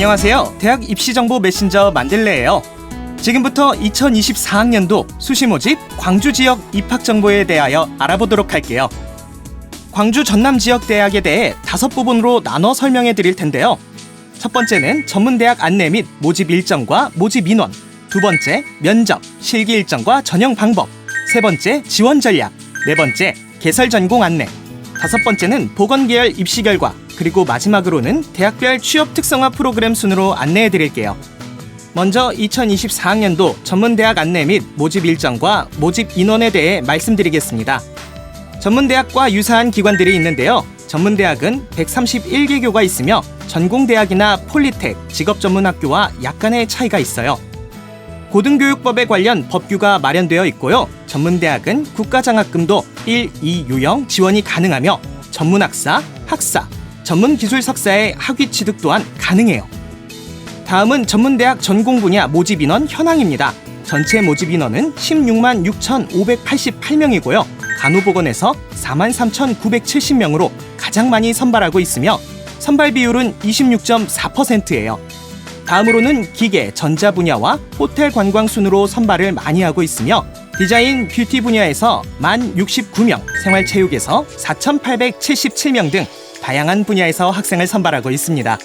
안녕하세요. 대학 입시 정보 메신저 만들래예요. 지금부터 2024학년도 수시 모집 광주 지역 입학 정보에 대하여 알아보도록 할게요. 광주 전남 지역 대학에 대해 다섯 부분으로 나눠 설명해 드릴 텐데요. 첫 번째는 전문대학 안내 및 모집 일정과 모집 인원. 두 번째, 면접, 실기 일정과 전형 방법. 세 번째, 지원 전략. 네 번째, 개설 전공 안내. 다섯 번째는 보건 계열 입시 결과. 그리고 마지막으로는 대학별 취업 특성화 프로그램 순으로 안내해 드릴게요. 먼저 2024학년도 전문대학 안내 및 모집 일정과 모집 인원에 대해 말씀드리겠습니다. 전문대학과 유사한 기관들이 있는데요. 전문대학은 131개 교가 있으며 전공대학이나 폴리텍, 직업전문학교와 약간의 차이가 있어요. 고등교육법에 관련 법규가 마련되어 있고요. 전문대학은 국가장학금도 1, 2 유형 지원이 가능하며 전문학사, 학사, 전문 기술 석사의 학위 취득 또한 가능해요. 다음은 전문대학 전공 분야 모집 인원 현황입니다. 전체 모집 인원은 16만 6,588명이고요. 간호보건에서 4만 3,970명으로 가장 많이 선발하고 있으며 선발 비율은 26.4%예요. 다음으로는 기계, 전자 분야와 호텔 관광 순으로 선발을 많이 하고 있으며 디자인, 뷰티 분야에서 1만 69명, 생활체육에서 4,877명 등 다양한 분야에서 학생을 선발하고 있습니다.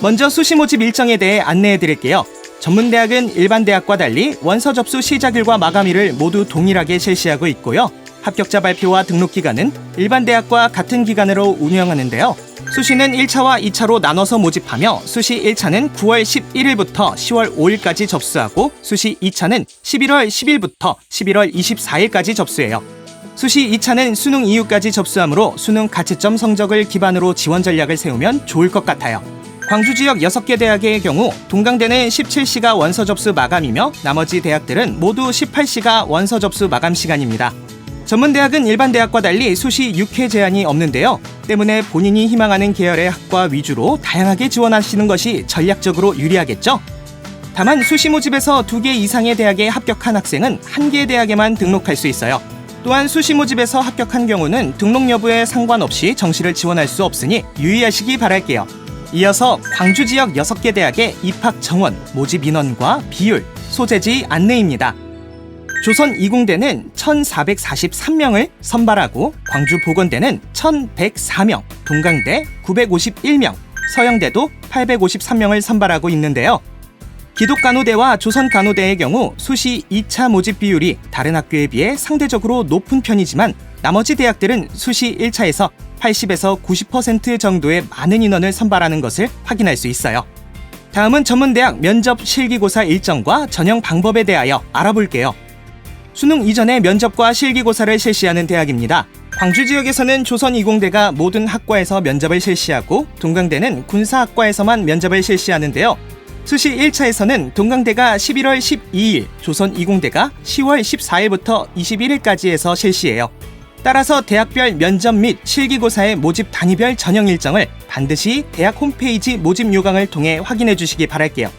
먼저 수시 모집 일정에 대해 안내해 드릴게요. 전문대학은 일반 대학과 달리 원서 접수 시작일과 마감일을 모두 동일하게 실시하고 있고요. 합격자 발표와 등록 기간은 일반 대학과 같은 기간으로 운영하는데요. 수시는 1차와 2차로 나눠서 모집하며 수시 1차는 9월 11일부터 10월 5일까지 접수하고 수시 2차는 11월 10일부터 11월 24일까지 접수해요. 수시 2차는 수능 이후까지 접수하므로 수능 가채점 성적을 기반으로 지원 전략을 세우면 좋을 것 같아요. 광주 지역 6개 대학의 경우 동강대는 17시가 원서 접수 마감이며 나머지 대학들은 모두 18시가 원서 접수 마감 시간입니다. 전문대학은 일반 대학과 달리 수시 6회 제한이 없는데요. 때문에 본인이 희망하는 계열의 학과 위주로 다양하게 지원하시는 것이 전략적으로 유리하겠죠. 다만 수시 모집에서 2개 이상의 대학에 합격한 학생은 한 개의 대학에만 등록할 수 있어요. 또한 수시 모집에서 합격한 경우는 등록 여부에 상관없이 정시를 지원할 수 없으니 유의하시기 바랄게요. 이어서 광주 지역 6개 대학의 입학 정원, 모집 인원과 비율, 소재지 안내입니다. 조선 이공대는 1,443명을 선발하고 광주 보건대는 1,104명, 동강대 951명, 서영대도 853명을 선발하고 있는데요. 기독 간호대와 조선 간호대의 경우 수시 2차 모집 비율이 다른 학교에 비해 상대적으로 높은 편이지만 나머지 대학들은 수시 1차에서 80에서 90% 정도의 많은 인원을 선발하는 것을 확인할 수 있어요. 다음은 전문대학 면접 실기고사 일정과 전형 방법에 대하여 알아볼게요. 수능 이전에 면접과 실기고사를 실시하는 대학입니다. 광주 지역에서는 조선이공대가 모든 학과에서 면접을 실시하고 동강대는 군사학과에서만 면접을 실시하는데요. 수시 1차에서는 동강대가 11월 12일, 조선이공대가 10월 14일부터 21일까지 해서 실시해요. 따라서 대학별 면접 및 실기고사의 모집 단위별 전형 일정을 반드시 대학 홈페이지 모집 요강을 통해 확인해 주시기 바랄게요.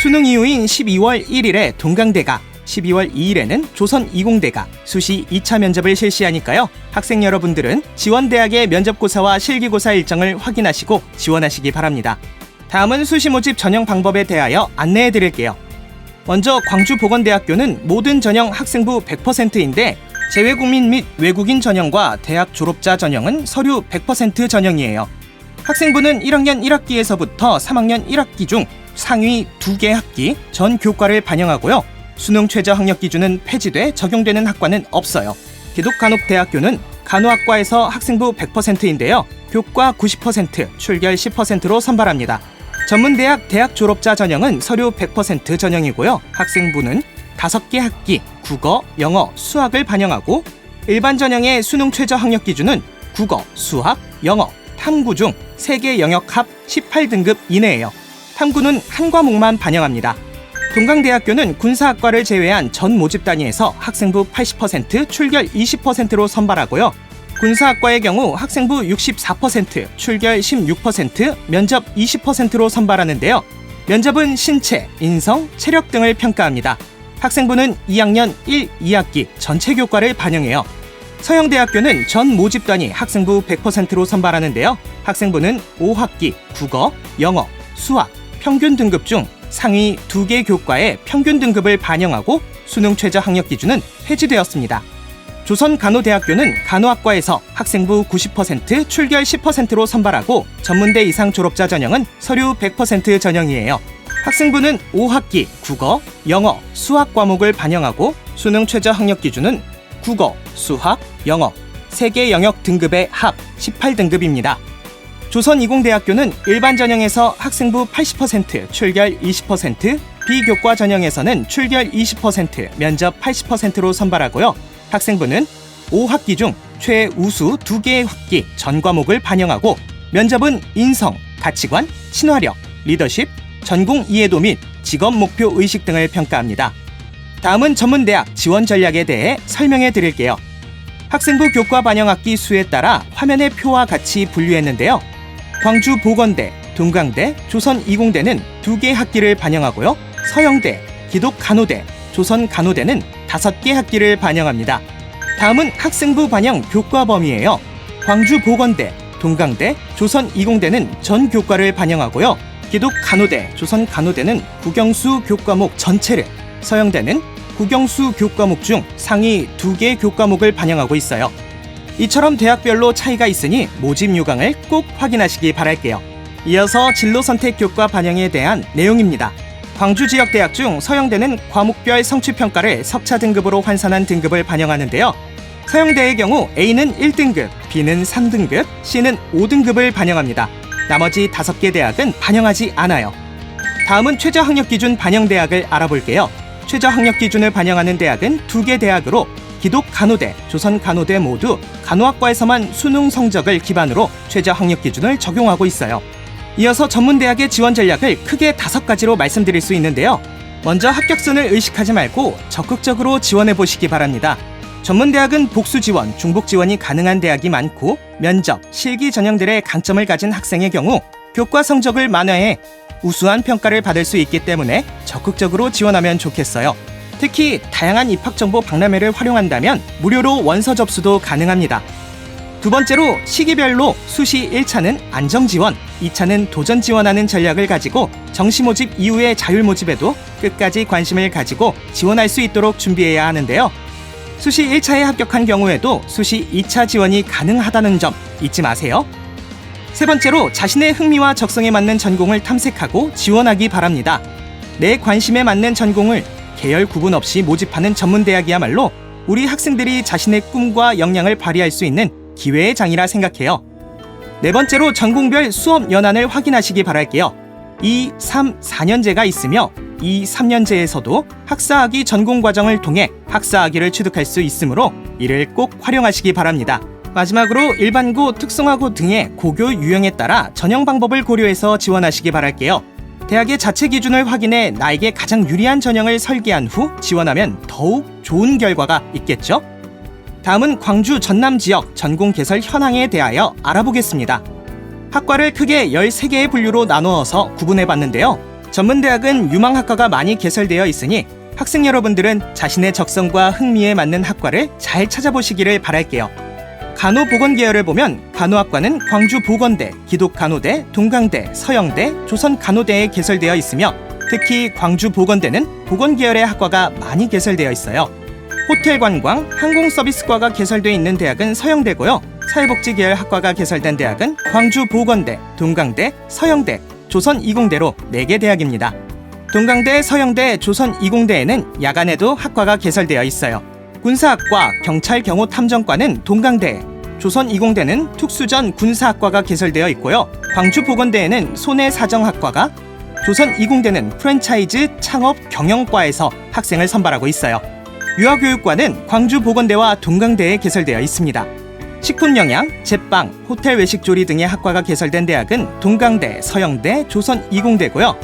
수능 이후인 12월 1일에 동강대가 12월 2일에는 조선 이공대가 수시 2차 면접을 실시하니까요. 학생 여러분들은 지원대학의 면접고사와 실기고사 일정을 확인하시고 지원하시기 바랍니다. 다음은 수시 모집 전형 방법에 대하여 안내해 드릴게요. 먼저 광주보건대학교는 모든 전형 학생부 100%인데 재외국민 및 외국인 전형과 대학 졸업자 전형은 서류 100% 전형이에요. 학생부는 1학년 1학기에서부터 3학년 1학기 중 상위 2개 학기 전 교과를 반영하고요. 수능 최저 학력 기준은 폐지돼 적용되는 학과는 없어요. 기독간혹대학교는 간호학과에서 학생부 100%인데요. 교과 90%, 출결 10%로 선발합니다. 전문대학 대학 졸업자 전형은 서류 100% 전형이고요. 학생부는 5개 학기, 국어, 영어, 수학을 반영하고 일반 전형의 수능 최저 학력 기준은 국어, 수학, 영어, 탐구 중 3개 영역 합 18등급 이내예요. 탐구는 한 과목만 반영합니다. 동강대학교는 군사학과를 제외한 전 모집 단위에서 학생부 80%, 출결 20%로 선발하고요. 군사학과의 경우 학생부 64%, 출결 16%, 면접 20%로 선발하는데요. 면접은 신체, 인성, 체력 등을 평가합니다. 학생부는 2학년 1, 2학기 전체 교과를 반영해요. 서영대학교는 전 모집 단위 학생부 100%로 선발하는데요. 학생부는 5학기 국어, 영어, 수학, 평균 등급 중 상위 두개 교과의 평균 등급을 반영하고 수능 최저 학력 기준은 폐지되었습니다. 조선간호대학교는 간호학과에서 학생부 90% 출결 10%로 선발하고 전문대 이상 졸업자 전형은 서류 100% 전형이에요. 학생부는 5학기 국어, 영어, 수학 과목을 반영하고 수능 최저 학력 기준은 국어, 수학, 영어, 세 개 영역 등급의 합 18등급입니다. 조선이공대학교는 일반 전형에서 학생부 80%, 출결 20%, 비교과 전형에서는 출결 20%, 면접 80%로 선발하고요. 학생부는 5학기 중 최우수 2개의 학기 전 과목을 반영하고 면접은 인성, 가치관, 친화력, 리더십, 전공 이해도 및 직업 목표 의식 등을 평가합니다. 다음은 전문대학 지원 전략에 대해 설명해 드릴게요. 학생부 교과 반영 학기 수에 따라 화면의 표와 같이 분류했는데요. 광주 보건대, 동강대, 조선 이공대는 두 개 학기를 반영하고요. 서영대, 기독 간호대, 조선 간호대는 다섯 개 학기를 반영합니다. 다음은 학생부 반영 교과 범위예요. 광주 보건대, 동강대, 조선 이공대는 전 교과를 반영하고요. 기독 간호대, 조선 간호대는 국영수 교과목 전체를, 서영대는 국영수 교과목 중 상위 두개 교과목을 반영하고 있어요. 이처럼 대학별로 차이가 있으니 모집 요강을 꼭 확인하시기 바랄게요. 이어서 진로 선택 교과 반영에 대한 내용입니다. 광주 지역 대학 중 서영대는 과목별 성취 평가를 석차 등급으로 환산한 등급을 반영하는데요. 서영대의 경우 A는 1등급, B는 3등급, C는 5등급을 반영합니다. 나머지 5개 대학은 반영하지 않아요. 다음은 최저 학력 기준 반영 대학을 알아볼게요. 최저 학력 기준을 반영하는 대학은 두 개 대학으로 기독 간호대, 조선 간호대 모두 간호학과에서만 수능 성적을 기반으로 최저 학력 기준을 적용하고 있어요. 이어서 전문대학의 지원 전략을 크게 다섯 가지로 말씀드릴 수 있는데요. 먼저 합격선을 의식하지 말고 적극적으로 지원해 보시기 바랍니다. 전문대학은 복수 지원, 중복 지원이 가능한 대학이 많고 면접, 실기 전형들의 강점을 가진 학생의 경우 교과 성적을 만회해 우수한 평가를 받을 수 있기 때문에 적극적으로 지원하면 좋겠어요. 특히 다양한 입학 정보 박람회를 활용한다면 무료로 원서 접수도 가능합니다. 두 번째로 시기별로 수시 1차는 안정 지원, 2차는 도전 지원하는 전략을 가지고 정시 모집 이후의 자율 모집에도 끝까지 관심을 가지고 지원할 수 있도록 준비해야 하는데요. 수시 1차에 합격한 경우에도 수시 2차 지원이 가능하다는 점 잊지 마세요. 세 번째로 자신의 흥미와 적성에 맞는 전공을 탐색하고 지원하기 바랍니다. 내 관심에 맞는 전공을 계열 구분 없이 모집하는 전문대학이야말로 우리 학생들이 자신의 꿈과 역량을 발휘할 수 있는 기회의 장이라 생각해요. 네 번째로 전공별 수업 연한을 확인하시기 바랄게요. 2, 3, 4년제가 있으며 2, 3년제에서도 학사학위 전공 과정을 통해 학사학위를 취득할 수 있으므로 이를 꼭 활용하시기 바랍니다. 마지막으로 일반고, 특성화고 등의 고교 유형에 따라 전형 방법을 고려해서 지원하시기 바랄게요. 대학의 자체 기준을 확인해 나에게 가장 유리한 전형을 설계한 후 지원하면 더욱 좋은 결과가 있겠죠? 다음은 광주 전남 지역 전공 개설 현황에 대하여 알아보겠습니다. 학과를 크게 13개의 분류로 나누어서 구분해 봤는데요. 전문대학은 유망학과가 많이 개설되어 있으니 학생 여러분들은 자신의 적성과 흥미에 맞는 학과를 잘 찾아보시기를 바랄게요. 간호보건 계열을 보면 간호학과는 광주보건대, 기독간호대, 동강대, 서영대, 조선간호대에 개설되어 있으며 특히 광주보건대는 보건 계열의 학과가 많이 개설되어 있어요. 호텔 관광, 항공 서비스과가 개설되어 있는 대학은 서영대고요. 사회복지 계열 학과가 개설된 대학은 광주 보건대, 동강대, 서영대, 조선 이공대로 4개 대학입니다. 동강대, 서영대, 조선 이공대에는 야간에도 학과가 개설되어 있어요. 군사학과, 경찰 경호 탐정과는 동강대, 조선 이공대는 특수전 군사학과가 개설되어 있고요. 광주 보건대에는 손해 사정학과가, 조선 이공대는 프랜차이즈 창업 경영과에서 학생을 선발하고 있어요. 유아교육과는 광주보건대와 동강대에 개설되어 있습니다. 식품영양, 제빵, 호텔 외식조리 등의 학과가 개설된 대학은 동강대, 서영대, 조선이공대고요.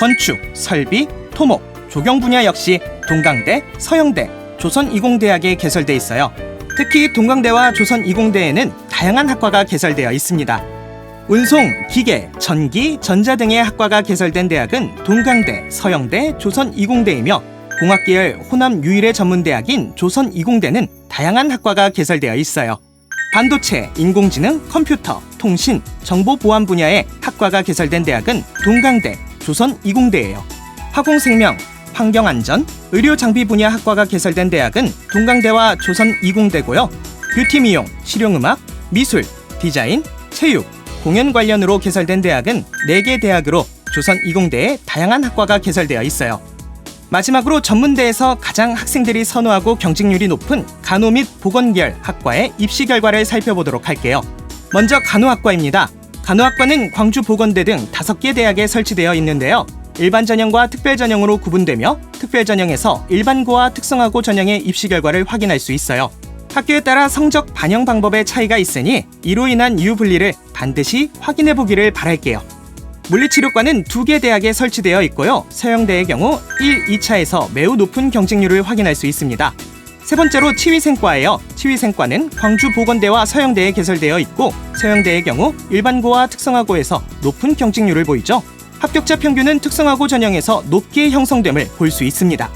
건축, 설비, 토목, 조경 분야 역시 동강대, 서영대, 조선이공대학에 개설돼 있어요. 특히 동강대와 조선이공대에는 다양한 학과가 개설되어 있습니다. 운송, 기계, 전기, 전자 등의 학과가 개설된 대학은 동강대, 서영대, 조선이공대이며 공학계열 호남 유일의 전문대학인 조선이공대는 다양한 학과가 개설되어 있어요. 반도체, 인공지능, 컴퓨터, 통신, 정보보안 분야의 학과가 개설된 대학은 동강대, 조선이공대예요. 화공생명, 환경안전, 의료장비 분야 학과가 개설된 대학은 동강대와 조선이공대고요. 뷰티 미용, 실용음악, 미술, 디자인, 체육, 공연 관련으로 개설된 대학은 4개 대학으로 조선이공대에 다양한 학과가 개설되어 있어요. 마지막으로 전문대에서 가장 학생들이 선호하고 경쟁률이 높은 간호 및 보건계열 학과의 입시 결과를 살펴보도록 할게요. 먼저 간호학과입니다. 간호학과는 광주 보건대 등 5개 대학에 설치되어 있는데요. 일반 전형과 특별 전형으로 구분되며 특별 전형에서 일반고와 특성화고 전형의 입시 결과를 확인할 수 있어요. 학교에 따라 성적 반영 방법의 차이가 있으니 이로 인한 유분리를 반드시 확인해 보기를 바랄게요. 물리치료과는 두 개 대학에 설치되어 있고요. 서영대의 경우 1, 2차에서 매우 높은 경쟁률을 확인할 수 있습니다. 세 번째로 치위생과예요. 치위생과는 광주 보건대와 서영대에 개설되어 있고 서영대의 경우 일반고와 특성화고에서 높은 경쟁률을 보이죠. 합격자 평균은 특성화고 전형에서 높게 형성됨을 볼 수 있습니다.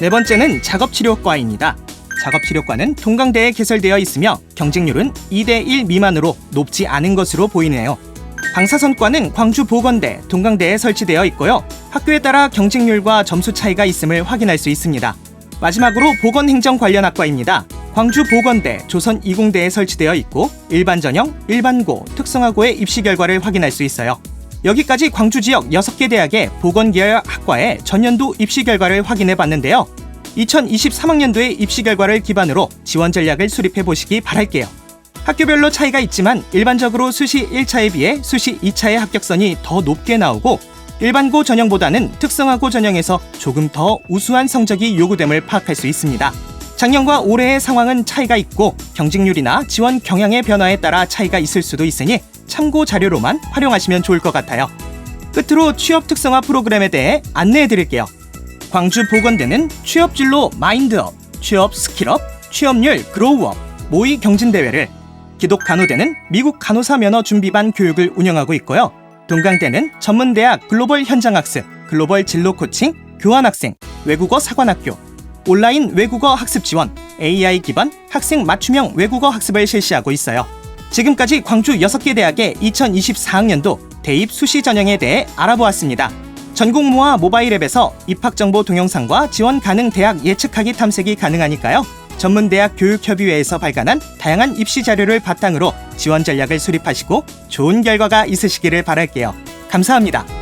네 번째는 작업치료과입니다. 작업치료과는 동강대에 개설되어 있으며 경쟁률은 2대 1 미만으로 높지 않은 것으로 보이네요. 방사선과는 광주 보건대, 동강대에 설치되어 있고요. 학교에 따라 경쟁률과 점수 차이가 있음을 확인할 수 있습니다. 마지막으로 보건행정 관련 학과입니다. 광주 보건대, 조선 이공대에 설치되어 있고 일반 전형, 일반고, 특성화고의 입시 결과를 확인할 수 있어요. 여기까지 광주 지역 6개 대학의 보건계열 학과의 전년도 입시 결과를 확인해 봤는데요. 2023학년도의 입시 결과를 기반으로 지원 전략을 수립해 보시기 바랄게요. 학교별로 차이가 있지만 일반적으로 수시 1차에 비해 수시 2차의 합격선이 더 높게 나오고 일반고 전형보다는 특성화고 전형에서 조금 더 우수한 성적이 요구됨을 파악할 수 있습니다. 작년과 올해의 상황은 차이가 있고 경쟁률이나 지원 경향의 변화에 따라 차이가 있을 수도 있으니 참고 자료로만 활용하시면 좋을 것 같아요. 끝으로 취업 특성화 프로그램에 대해 안내해 드릴게요. 광주 보건대는 취업 진로 마인드업, 취업 스킬업, 취업률 그로우업, 모의 경진대회를 기독 간호대는 미국 간호사 면허 준비반 교육을 운영하고 있고요. 동강대는 전문대학 글로벌 현장학습, 글로벌 진로 코칭, 교환학생, 외국어 사관학교, 온라인 외국어 학습 지원, AI 기반 학생 맞춤형 외국어 학습을 실시하고 있어요. 지금까지 광주 6개 대학의 2024학년도 대입 수시 전형에 대해 알아보았습니다. 전국모아 모바일 앱에서 입학 정보 동영상과 지원 가능 대학 예측하기 탐색이 가능하니까요. 전문대학 교육협의회에서 발간한 다양한 입시 자료를 바탕으로 지원 전략을 수립하시고 좋은 결과가 있으시기를 바랄게요. 감사합니다.